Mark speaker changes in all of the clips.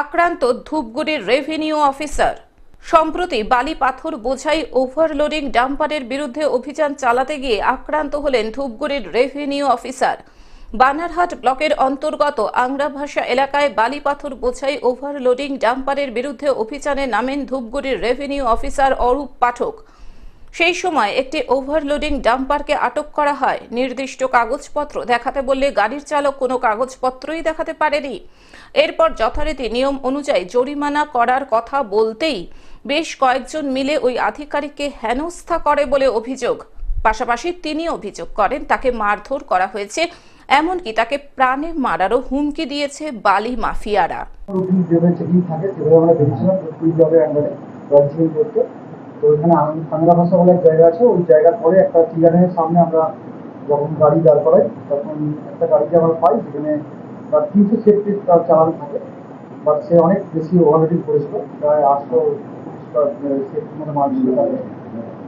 Speaker 1: আক্রান্ত ধূপগুড়ির revenue officer সম্প্রতি বালি পাথর বোঝাই ওভারলোডিং ডাম্পারের বিরুদ্ধে অভিযান চালাতে গিয়ে আক্রান্ত হলেন ধূপগুড়ির রেভিনিউ অফিসার বানারহাট ব্লকের অন্তর্গত আংরাভাষা এলাকায় বালি পাথর বোঝাই ওভারলোডিং ডাম্পারের বিরুদ্ধে অভিযানে নামেন ধূপগুড়ির রেভিনিউ অফিসার অরূপ পাঠক। সেই সময় একটি ওভারলোডিং ডাম্পারকে আটক করা হয়। নির্দিষ্ট কাগজপত্র দেখাতে বললে গাড়ির চালক কোনো কাগজপত্রই দেখাতে পারেনি। এরপর যথারীতি নিয়ম অনুযায়ী জরিমানা করার কথা বলতেই বেশ কয়েকজন মিলে ওই আধিকারিককে হেনস্থা করে বলে অভিযোগ। পাশাপাশি তিনি অভিযোগ করেন, তাকে মারধর করা হয়েছে, এমনকি তাকে প্রাণে মারারও হুমকি দিয়েছে বালি মাফিয়ারা।
Speaker 2: তো ওখানে বাংলা ভাষা বলে জায়গা আছে, ওই জায়গার পরে একটা ক্লিয়ারের সামনে আমরা যখন গাড়ি দাঁড় করাই, তখন একটা গাড়িকে আমরা পাই, যেখানে তার তিনশো সেফটি তার চালান থাকে বাট সে অনেক বেশি ওভারলোডিং করেছিল প্রায় আটশো সেফটি মতো মাল ছিল তাকে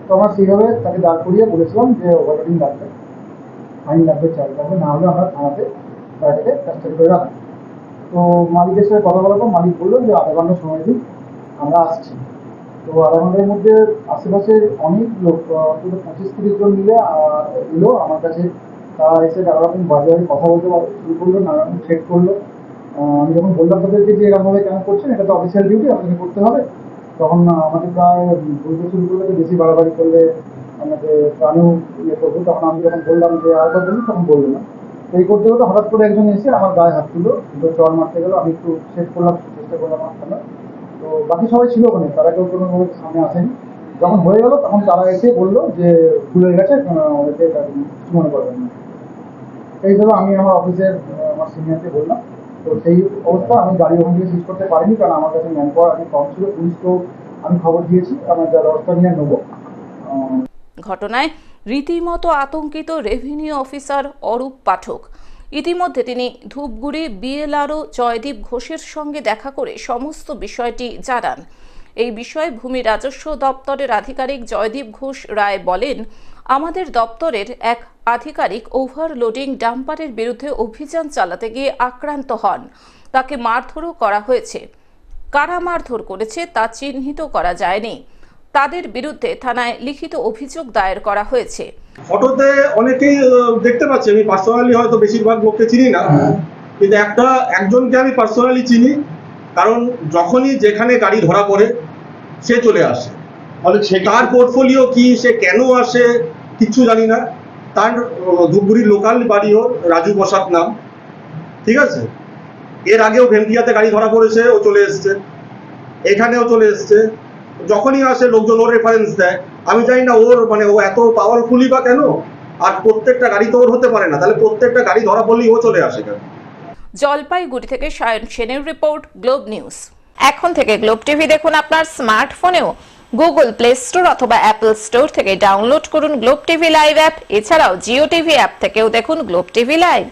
Speaker 2: তো আমরা সেইভাবে তাকে দাঁড় করিয়ে বলেছিলাম যে ওভারলোডিং লাগবে ফাইন লাগবে চার্জ লাগবে, না হলে আমরা থানাতে গাড়িটাকে কাস্টাডি করে রাখব। তো মালিকের সাথে কথা বলার পর মালিক বলল যে আধা ঘণ্টা সময় দিন, আমরা আসছি। তো আধা ঘণ্টার মধ্যে আশেপাশে অনেক লোক পঁচিশ তিরিশ জন মিলে এলো। আমার কাছে তারা এসে নানা রকম বাজে বাজে কথা বলতে শুরু করল নানা রকম করল। আমি যখন বললাম তাদেরকে যে এরকমভাবে কেন করছেন, এটা তো অফিসিয়াল ডিউটি আপনাকে করতে হবে। তখন আমাকে প্রায় বলতে শুরু করল বেশি বাড়াবাড়ি করলে আমাকে প্রাণেও ইয়ে করব। তখন আমি যখন বললাম যে আর বলুন, তখন বলল না। এই করতে করতে হঠাৎ করে একজন এসে আমার গায়ে হাত তুলো দুটো চর মারতে গেলো। আমি একটু সেট করলাম, চেষ্টা করলাম না। তো বাকি সবাই ছিল ওখানে তারা কেউ কোনো সামনে আসেনি। যখন হয়ে গেল, তখন তারা এসে বলল যে, ভুল হয়ে গেছে ওদেরকে কিছু মনে করবেন না। এই হিসাবে আমি আমার অফিসের আমার সিনিয়রকে বললাম, তো সেই অবস্থা আমি গাড়ি ওখান থেকে সিজ করতে পারিনি, কারণ আমার কাছে ম্যান পাওয়ার আমি কম ছিল পুলিশকেও আমি খবর দিয়েছি, আমার যা ব্যবস্থা নিয়ে নেব।
Speaker 1: ঘটনায় রীতিমতো আতঙ্কিত রেভিনিউ অফিসার অরূপ পাঠক। ইতিমধ্যে তিনি ধূপগুড়ি বিএলআরও জয়দীপ ঘোষের সঙ্গে দেখা করে সমস্ত বিষয়টি জানান। এই বিষয়ে ভূমি রাজস্ব দপ্তরের আধিকারিক জয়দীপ ঘোষ রায় বলেন, আমাদের দপ্তরের এক আধিকারিক ওভারলোডিং ডাম্পারের বিরুদ্ধে অভিযান চালাতে গিয়ে আক্রান্ত হন। তাকে মারধরও করা হয়েছে। কারা মারধর করেছে তা চিহ্নিত করা যায়নি। তাদের বিরুদ্ধে থানায় লিখিত অভিযোগ দায়ের করা হয়েছে।
Speaker 3: ফটোতে অনেকেই দেখতে পাচ্ছি আমি পার্সোনালি হয়তো বেশিরভাগ লোককে চিনি না। কিন্তু একটা একজনকে আমি পার্সোনালি চিনি কারণ যখনই যেখানে গাড়ি ধরা পড়ে সে চলে আসে। সে তার পোর্টফোলিও কি সে কেন আসে কিচ্ছু জানি না। তার আহ, ধূপগুড়ির লোকাল বাড়িও রাজু বসাক নাম ঠিক আছে? এর আগেও ভেন্টিয়াতে গাড়ি ধরা পড়েছে ও চলে এসছে। এখানেও চলে এসছে। যখনই আসে লোকজন ওর রেফারেন্স দেয়। আমি জানি না ওর মানে ও এত পাওয়ারফুলি বা কেন? আর প্রত্যেকটা গাড়ি তো ওর হতে পারে না। তাহলে প্রত্যেকটা গাড়ি ধরা পড়লেই ও চলে আসে কেন?
Speaker 1: জলপাইগুড়ি থেকে সায়ন সেনের রিপোর্ট, গ্লোব নিউজ। এখন থেকে গ্লোব টিভি দেখুন আপনার স্মার্টফোনেও। গুগল প্লে স্টোর অথবা অ্যাপল স্টোর থেকে ডাউনলোড করুন গ্লোব টিভি লাইভ অ্যাপ। এছাড়াও জিও টিভি অ্যাপ থেকেও দেখুন গ্লোব টিভি লাইভ।